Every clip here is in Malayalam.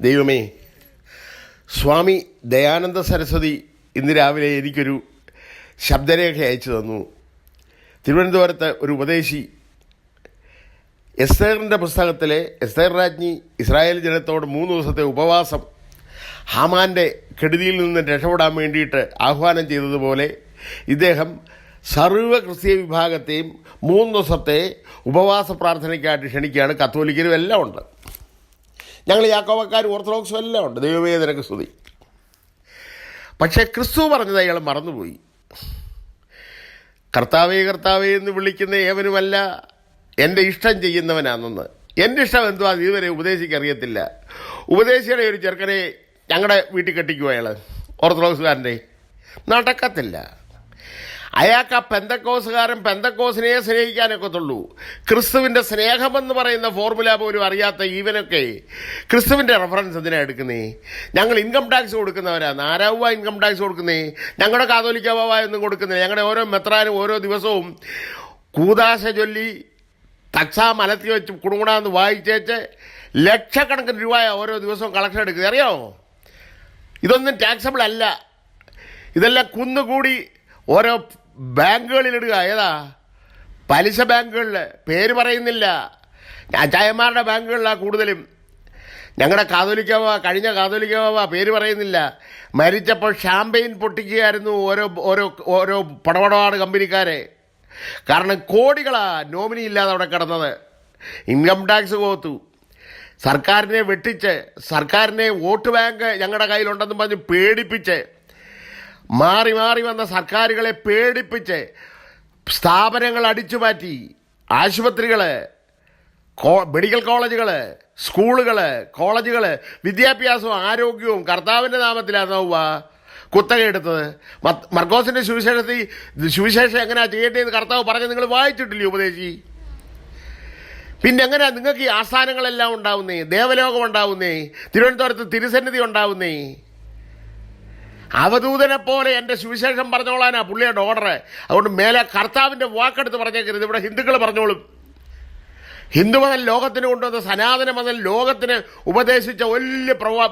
ദൈവമേ സ്വാമി ദയാനന്ദ സരസ്വതി ഇന്ന് രാവിലെ എനിക്കൊരു ശബ്ദരേഖ അയച്ചു തന്നു. തിരുവനന്തപുരത്ത് ഒരു ഉപദേശി എസ്തേറിന്റെ പുസ്തകത്തിലെ എസ്തേർ രാജ്ഞി ഇസ്രായേൽ ജനത്തോട് മൂന്ന് ദിവസത്തെ ഉപവാസം ഹാമാന്റെ കെടുതിയിൽ നിന്ന് രക്ഷപ്പെടാൻ വേണ്ടിയിട്ട് ആഹ്വാനം ചെയ്തതുപോലെ ഇദ്ദേഹം സർവ ക്രിസ്തീയ വിഭാഗത്തെയും മൂന്ന് ദിവസത്തെ ഉപവാസ പ്രാർത്ഥനയ്ക്കായിട്ട് ക്ഷണിക്കുകയാണ്. കത്തോലിക്കരും എല്ലാം ഉണ്ട്. ഞങ്ങൾ യാക്കോവക്കാർ ഓർത്തഡോക്സും എല്ലാം ഉണ്ട്. ദൈവമേ നിനക്ക് സ്തുതി. പക്ഷേ ക്രിസ്തു പറഞ്ഞത് അയാൾ മറന്നുപോയി. കർത്താവേ കർത്താവേ എന്ന് വിളിക്കുന്ന ഏവനുമല്ല എന്റെ ഇഷ്ടം ചെയ്യുന്നവനാണെന്ന്. എന്റെ ഇഷ്ടം എന്തുവാ? ഇതുവരെ ഉപദേശിക്ക് അറിയത്തില്ല. ഉപദേശിയുടെ ഒരു ചെറുക്കനെ ഞങ്ങളുടെ വീട്ടിൽ കെട്ടിക്കുവയാൾ ഓർത്തഡോക്സുകാരന്റെ. നടക്കത്തില്ല. അയാൾക്ക് ആ പെന്തക്കോസുകാരൻ പെന്തക്കോസിനെ സ്നേഹിക്കാനൊക്കത്തുള്ളൂ. ക്രിസ്തുവിന്റെ സ്നേഹമെന്ന് പറയുന്ന ഫോർമുല പോലും അറിയാത്ത ഈവനൊക്കെ ക്രിസ്തുവിന്റെ റെഫറൻസ് എന്തിനാണ് എടുക്കുന്നേ? ഞങ്ങൾ ഇൻകം ടാക്സ് കൊടുക്കുന്നവരാണ് ആരാവുക ഇൻകം ടാക്സ് കൊടുക്കുന്നേ. ഞങ്ങളുടെ കാതോലിക്ക ഒന്നും കൊടുക്കുന്നത് ഞങ്ങളുടെ ഓരോ മെത്രാനും ഓരോ ദിവസവും കൂതാശ ചൊല്ലി തക്സാ മലത്തി വെച്ച് കുടുങ്ങുടാന്ന് വായിച്ചേച്ച് ലക്ഷക്കണക്കിന് രൂപ ഓരോ ദിവസവും കളക്ഷൻ എടുക്കുന്നത്. അറിയാമോ ഇതൊന്നും ടാക്സബിൾ അല്ല. ഇതെല്ലാം കുന്നുകൂടി ഓരോ ബാങ്കുകളിലിടുക. ഏതാ? പലിശ ബാങ്കുകളിൽ പേര് പറയുന്നില്ല. അച്ചായന്മാരുടെ ബാങ്കുകളിലാണ് കൂടുതലും. ഞങ്ങളുടെ കാതോലിക്കാവ കഴിഞ്ഞ കാതോലിക്കാവ പേര് പറയുന്നില്ല. മരിച്ചപ്പോൾ ഷാമ്പയിൻ പൊട്ടിക്കുകയായിരുന്നു ഓരോ ഓരോ ഓരോ പടപടപാട് കമ്പനിക്കാരെ. കാരണം കോടികളാ നോമിനി ഇല്ലാതെ അവിടെ കിടന്നത്. ഇൻകം ടാക്സ് കോത്തു സർക്കാരിനെ വെട്ടിച്ച് സർക്കാരിനെ വോട്ട് ബാങ്ക് ഞങ്ങളുടെ കയ്യിലുണ്ടെന്ന് പറഞ്ഞ് പേടിപ്പിച്ച് മാറി മാറി വന്ന സർക്കാരുകളെ പേടിപ്പിച്ച് സ്ഥാപനങ്ങൾ അടിച്ചു മാറ്റി ആശുപത്രികൾ മെഡിക്കൽ കോളേജുകൾ സ്കൂളുകൾ കോളേജുകൾ വിദ്യാഭ്യാസവും ആരോഗ്യവും കർത്താവിന്റെ നാമത്തിലാണ് നോവുക കുത്തക എടുത്തത് മത്ത് മർക്കോസിന്റെ സുവിശേഷത്തിൽ സുവിശേഷം എങ്ങനെയാണ് ചെയ്യേണ്ടതെന്ന് കർത്താവ് പറഞ്ഞ് നിങ്ങൾ വായിച്ചിട്ടില്ലേ ഉപദേശി? പിന്നെ എങ്ങനെയാ നിങ്ങൾക്ക് ഈ ആസ്ഥാനങ്ങളെല്ലാം ഉണ്ടാവുന്നേ ദേവലോകം ഉണ്ടാവുന്നേ തിരുവനന്തപുരത്ത് തിരുസന്നിധി ഉണ്ടാവുന്നേ? അവധൂതനെ പോലെ എന്റെ സുവിശേഷം പറഞ്ഞോളാനാ പുള്ളിയുടെ ഓർഡർ അതുകൊണ്ട് മേലെ കർത്താവിന്റെ വാക്കെടുത്ത് പറഞ്ഞേക്കരുത്. ഇവിടെ ഹിന്ദുക്കൾ പറഞ്ഞോളും. ഹിന്ദുമതം ലോകത്തിന് കൊണ്ടുവന്ന സനാതന മതം ലോകത്തിന് ഉപദേശിച്ച വലിയ പ്രവാ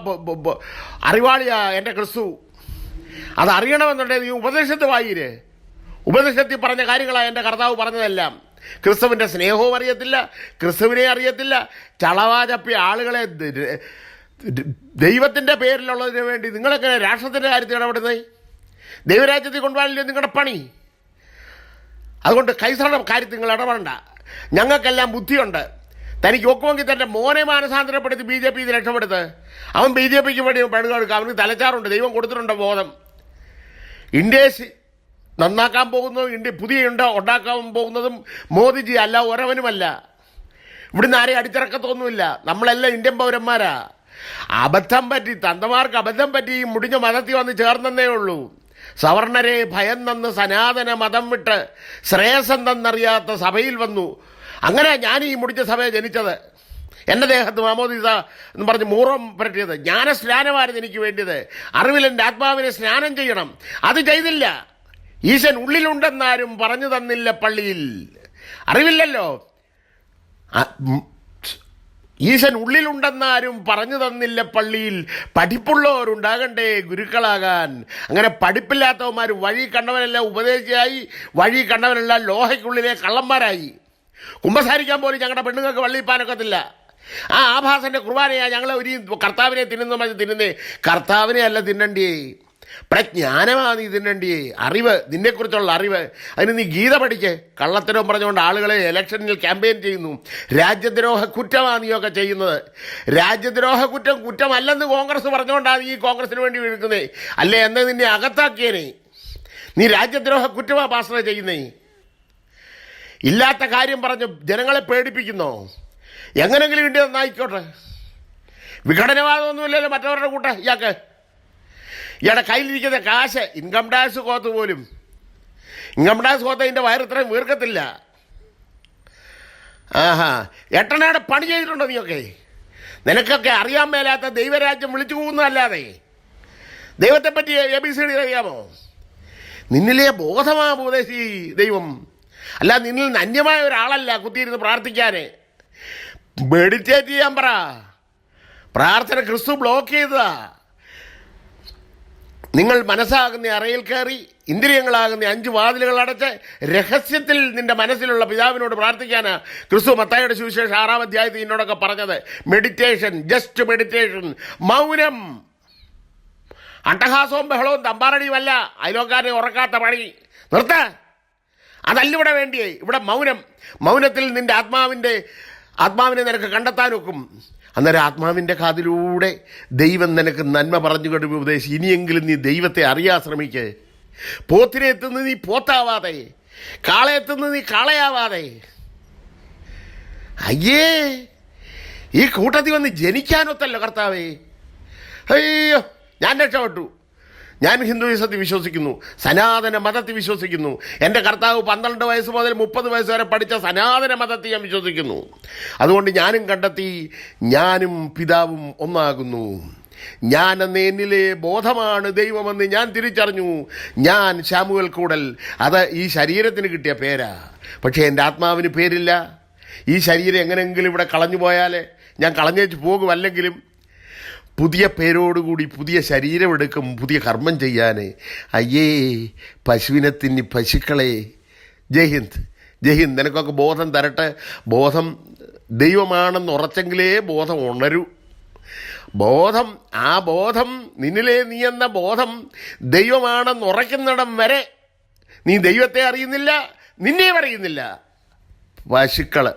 അറിവാളിയാ എന്റെ ക്രിസ്തു. അത് അറിയണമെന്നുണ്ടെങ്കിൽ നീ ഉപദേശത്ത് വായിര്. ഉപദേശത്തിൽ പറഞ്ഞ കാര്യങ്ങളാണ് എന്റെ കർത്താവ് പറഞ്ഞതെല്ലാം. ക്രിസ്തുവിന്റെ സ്നേഹവും അറിയത്തില്ല ക്രിസ്തുവിനെ അറിയത്തില്ല. ചളവാചപ്പി ആളുകളെ ദൈവത്തിന്റെ പേരിലുള്ളതിന് വേണ്ടി നിങ്ങളെങ്ങനെ രാഷ്ട്രത്തിന്റെ കാര്യത്തിൽ ഇടപെടുന്നത്? ദൈവരാജ്യത്തിൽ കൊണ്ടുപോകാനല്ലേ നിങ്ങളുടെ പണി? അതുകൊണ്ട് കൈസറുടെ കാര്യത്തിൽ നിങ്ങൾ ഇടപെടണ്ട. ഞങ്ങൾക്കെല്ലാം ബുദ്ധിയുണ്ട്. തനിക്ക് ഒക്കുമെങ്കിൽ തന്റെ മോനെ മാനസാന്തരപ്പെടുത്തി ബി ജെ പി ഇത് രക്ഷപ്പെടുത്ത്. അവൻ ബി ജെ പിക്ക് വേണ്ടി പണിതെടുക്കുക അവന് തലച്ചാറുണ്ട്. ദൈവം കൊടുത്തിട്ടുണ്ട് ബോധം. ഇന്ത്യയെ നന്നാക്കാൻ പോകുന്നതും ഇന്ത്യ പുതിയ ഉണ്ട ഉണ്ടാക്കാൻ പോകുന്നതും മോദിജി അല്ല ഒരവനുമല്ല. ഇവിടുന്ന് ആരെയും അടിച്ചിറക്കത്തൊന്നുമില്ല. നമ്മളെല്ലാം ഇന്ത്യൻ പൗരന്മാരാ. അബദ്ധം പറ്റി തന്തമാർക്ക് അബദ്ധം പറ്റി മുടിഞ്ഞ മതത്തിൽ വന്ന് ചേർന്നെന്നേ ഉള്ളൂ. സവർണരെ ഭയന്നെന്ന് സനാതന മതം വിട്ട് ശ്രേയസെന്തെന്നറിയാത്ത സഭയിൽ വന്നു. അങ്ങനെ ഞാൻ ഈ മുടിഞ്ഞ സഭയെ ജനിച്ചത്. എന്റെ ദേഹത്ത് മാമോദീസ എന്ന് പറഞ്ഞ് മൂറം പരട്ടിയത്. ജ്ഞാന സ്നാനമായിരുന്നു എനിക്ക് വേണ്ടിയത്. അറിവിൽ എന്റെ ആത്മാവിനെ സ്നാനം ചെയ്യണം. അത് ചെയ്തില്ല. ഈശൻ ഉള്ളിലുണ്ടെന്നാരും പറഞ്ഞു തന്നില്ല പള്ളിയിൽ. അറിവില്ലല്ലോ. ഈശൻ ഉള്ളിലുണ്ടെന്നാരും പറഞ്ഞു തന്നില്ല പള്ളിയിൽ. പഠിപ്പുള്ളവരുണ്ടാകണ്ടേ ഗുരുക്കളാകാൻ. അങ്ങനെ പഠിപ്പില്ലാത്തവന്മാർ വഴി കണ്ടവനെല്ലാം ഉപദേശിയായി വഴി കണ്ടവനെല്ലാം ലോഹയ്ക്കുള്ളിലെ കള്ളന്മാരായി. കുമ്പസാരിക്കാൻ പോലും ഞങ്ങളുടെ പെണ്ണുങ്ങൾക്ക് വള്ളിപ്പാനൊക്കത്തില്ല ആ ആഭാസന്റെ കുർബാനയാ ഞങ്ങളെ ഒരു കർത്താവിനെ തിന്നുന്ന തിന്നുന്നേ. കർത്താവിനെ അല്ല തിന്നണ്ടിയേ. പ്രജ്ഞാനമാണ് ഇതിന് വേണ്ടി. അറിവ് നിന്നെക്കുറിച്ചുള്ള അറിവ്. അതിന് നീ ഗീത പഠിക്ക്. കള്ളത്തരവും പറഞ്ഞുകൊണ്ട് ആളുകളെ ഇലക്ഷനിൽ ക്യാമ്പയിൻ ചെയ്യുന്നു. രാജ്യദ്രോഹ കുറ്റമാണ് നീയൊക്കെ ചെയ്യുന്നത്. രാജ്യദ്രോഹ കുറ്റം കുറ്റമല്ലെന്ന് കോൺഗ്രസ് പറഞ്ഞുകൊണ്ടാണ് ഈ കോൺഗ്രസിന് വേണ്ടി വിളിക്കുന്നേ അല്ലേ എന്നെ നിന്നെ അകത്താക്കിയനെ? നീ രാജ്യദ്രോഹ കുറ്റമാ പാസന ചെയ്യുന്നേ. ഇല്ലാത്ത കാര്യം പറഞ്ഞ് ജനങ്ങളെ പേടിപ്പിക്കുന്നോ? എങ്ങനെങ്കിലും ഇന്ത്യ നന്നായിക്കോട്ടെ. വിഘടനവാദമൊന്നുമില്ലല്ലോ മറ്റവരുടെ കൂട്ട ഇയാൾക്ക്. ഇയാളുടെ കയ്യിലിരിക്കുന്ന കാശ് ഇൻകം ടാക്സ് കോത്ത് പോലും. ഇൻകം ടാക്സ് കോത്ത് അതിന്റെ വയറ് ഇത്രയും വീർക്കത്തില്ല. ആഹാ എട്ടനാട് പണി ചെയ്തിട്ടുണ്ടോ നീയൊക്കെ? നിനക്കൊക്കെ അറിയാൻ മേലാത്ത ദൈവരാജ്യം വിളിച്ചു പോകുന്നതല്ലാതെ. ദൈവത്തെപ്പറ്റി എ ബി സി ഡി അറിയാമോ? നിന്നിലെ ബോധമാ ഉപദേശി ദൈവം. അല്ല നിന്നിൽ നന്യമായ ഒരാളല്ല കുത്തിയിരുന്ന് പ്രാർത്ഥിക്കാൻ മെഡിറ്റേറ്റ് ചെയ്യാൻ പറ. പ്രാർത്ഥന ക്രിസ്തു ബ്ലോക്ക് ചെയ്തതാ. നിങ്ങൾ മനസ്സാകുന്ന അറയിൽ കയറി ഇന്ദ്രിയങ്ങളാകുന്ന അഞ്ച് വാതിലുകൾ അടച്ച് രഹസ്യത്തിൽ നിന്റെ മനസ്സിലുള്ള പിതാവിനോട് പ്രാർത്ഥിക്കാൻ ക്രിസ്തു മത്തായുടെ സുവിശേഷം ആറാം അധ്യായത്തിൽ എന്നോടൊക്കെ പറഞ്ഞത്. മെഡിറ്റേഷൻ ജസ്റ്റ് മെഡിറ്റേഷൻ മൗനം. അട്ടഹാസവും ബഹളവും തമ്പാറടിയുമല്ല. അയലോക്കാരെ ഉറക്കാത്ത പണി. നിർത്ത. അതല്ല ഇവിടെ വേണ്ടിയേ. ഇവിടെ മൗനം. മൗനത്തിൽ നിന്റെ ആത്മാവിന്റെ ആത്മാവിനെ നിനക്ക് കണ്ടെത്താനൊക്കും അന്നേരം ആത്മാവിന്റെ കാതിലൂടെ ദൈവം നിനക്ക് നന്മ പറഞ്ഞു കൊടുക്കും ഉപദേശം. ഇനിയെങ്കിലും നീ ദൈവത്തെ അറിയാൻ ശ്രമിക്ക്. പോത്തിനെ എത്തുന്ന നീ പോത്താവാതെ. കാളയെത്തുന്ന നീ കാളയാവാതെ. അയ്യേ ഈ കൂട്ടത്തിൽ വന്ന് ജനിക്കാനൊത്തല്ലോ കർത്താവേ. അയ്യോ ഞാൻ രക്ഷപ്പെട്ടു. ഞാൻ ഹിന്ദുയിസത്തിൽ വിശ്വസിക്കുന്നു സനാതന മതത്തിൽ വിശ്വസിക്കുന്നു. എന്റെ കർത്താവ് പന്ത്രണ്ട് വയസ്സ് മുതൽ മുപ്പത് വയസ്സ് വരെ പഠിച്ച സനാതന മതത്തിൽ ഞാൻ വിശ്വസിക്കുന്നു. അതുകൊണ്ട് ഞാനും കണ്ടെത്തി ഞാനും പിതാവും ഒന്നാകുന്നു. ഞാൻ അന്ന് എന്നിലെ ബോധമാണ് ദൈവമെന്ന് ഞാൻ തിരിച്ചറിഞ്ഞു. ഞാൻ ശാമുവൽ കൂടൽ അത് ഈ ശരീരത്തിന് കിട്ടിയ പേരാ. പക്ഷേ എന്റെ ആത്മാവിന് പേരില്ല. ഈ ശരീരം എങ്ങനെയെങ്കിലും ഇവിടെ കളഞ്ഞു പോയാൽ ഞാൻ കളഞ്ഞേച്ച് പോകുമല്ലെങ്കിലും പുതിയ പേരോടുകൂടി പുതിയ ശരീരമെടുക്കും പുതിയ കർമ്മം ചെയ്യാൻ അയ്യേ പശുവിനെ തിന്നി പശുക്കളെ. ജയ് ഹിന്ദ് നിനക്കൊക്കെ ബോധം തരട്ടെ. ബോധം ദൈവമാണെന്ന് ഉറച്ചെങ്കിലേ ബോധം ഉണരൂ. ബോധം ആ ബോധം നിന്നിലെ നീ എന്ന ബോധം ദൈവമാണെന്ന് ഉറയ്ക്കുന്നിടം വരെ നീ ദൈവത്തെ അറിയുന്നില്ല നിന്നെയും അറിയുന്നില്ല. പശുക്കൾ